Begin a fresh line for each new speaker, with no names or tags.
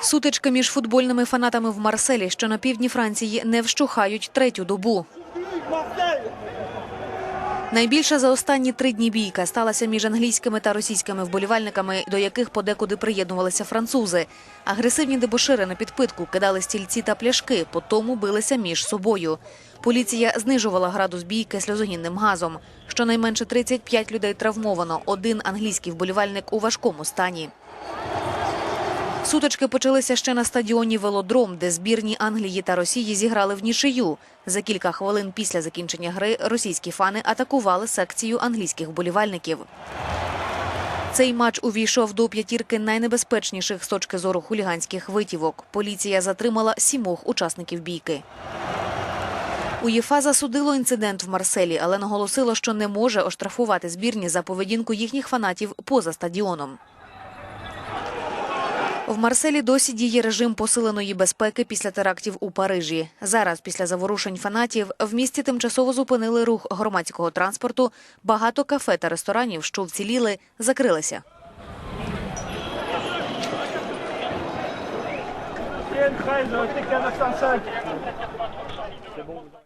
Сутички між футбольними фанатами в Марселі, що на півдні Франції, не вщухають третю добу. Найбільша за останні три дні бійка сталася між англійськими та російськими вболівальниками, до яких подекуди приєднувалися французи. Агресивні дебошири на підпитку кидали стільці та пляшки, по тому билися між собою. Поліція знижувала градус бійки сльозогінним газом. Щонайменше 35 людей травмовано. Один англійський вболівальник у важкому стані. Сутички почалися ще на стадіоні Велодром, де збірні Англії та Росії зіграли в нічию. За кілька хвилин після закінчення гри російські фани атакували секцію англійських вболівальників. Цей матч увійшов до п'ятірки найнебезпечніших з точки зору хуліганських витівок. Поліція затримала сімох учасників бійки. УЄФА засудило інцидент в Марселі, але наголосило, що не може оштрафувати збірні за поведінку їхніх фанатів поза стадіоном. В Марселі досі діє режим посиленої безпеки після терактів у Парижі. Зараз, після заворушень фанатів, в місті тимчасово зупинили рух громадського транспорту. Багато кафе та ресторанів, що вціліли, закрилися.